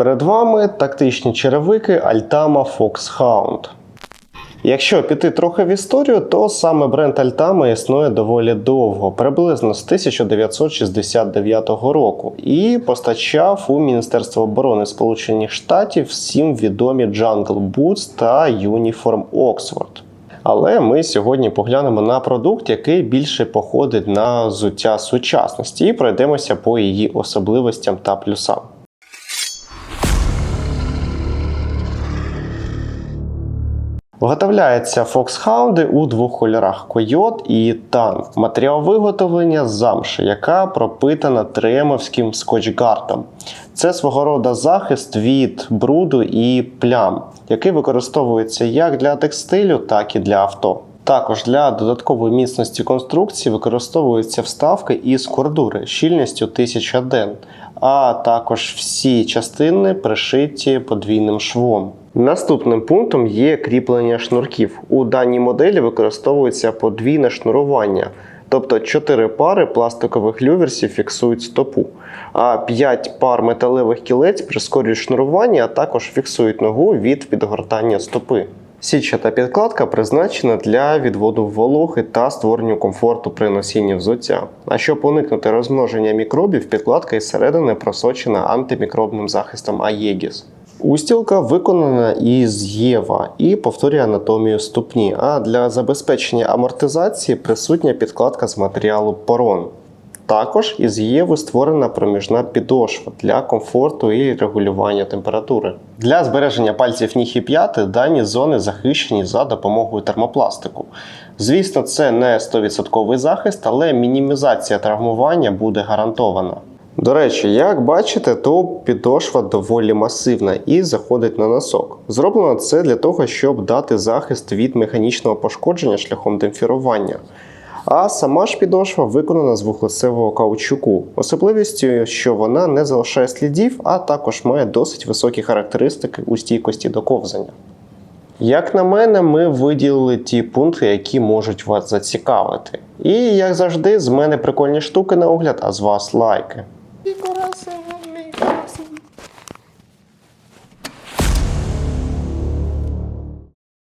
Перед вами тактичні черевики Altama Foxhound. Якщо піти трохи в історію, то саме бренд Altama існує доволі довго, приблизно з 1969 року, і постачав у Міністерство оборони Сполучених Штатів всім відомі Jungle Boots та Uniform Oxford. Але ми сьогодні поглянемо на продукт, який більше походить на взуття сучасності, і пройдемося по її особливостям та плюсам. Виготовляються фоксхаунди у двох кольорах койот і тан. Матеріал виготовлення замши, яка пропитана тремовським скотчгартом. Це свого роду захист від бруду і плям, який використовується як для текстилю, так і для авто. Також для додаткової міцності конструкції використовуються вставки із кордури щільністю 1000 ден, а також всі частини пришиті подвійним швом. Наступним пунктом є кріплення шнурків. У даній моделі використовується подвійне шнурування, тобто 4 пари пластикових люверсів фіксують стопу, а 5 пар металевих кілець прискорюють шнурування, а також фіксують ногу від підгортання стопи. Сітчата підкладка призначена для відводу вологи та створення комфорту при носінні взуття. А щоб уникнути розмноження мікробів, підкладка із середини просочена антимікробним захистом Aegis. Устілка виконана із Єва і повторює анатомію ступні. А для забезпечення амортизації присутня підкладка з матеріалу порон. Також із Єви створена проміжна підошва для комфорту і регулювання температури. Для збереження пальців ніг і п'яти дані зони захищені за допомогою термопластику. Звісно, це не 100% захист, але мінімізація травмування буде гарантована. До речі, як бачите, то підошва доволі масивна і заходить на носок. Зроблено це для того, щоб дати захист від механічного пошкодження шляхом демпфірування. А сама ж підошва виконана з вуглецевого каучуку, особливістю, що вона не залишає слідів, а також має досить високі характеристики у стійкості до ковзання. Як на мене, ми виділили ті пункти, які можуть вас зацікавити. І як завжди, з мене прикольні штуки на огляд, а з вас лайки.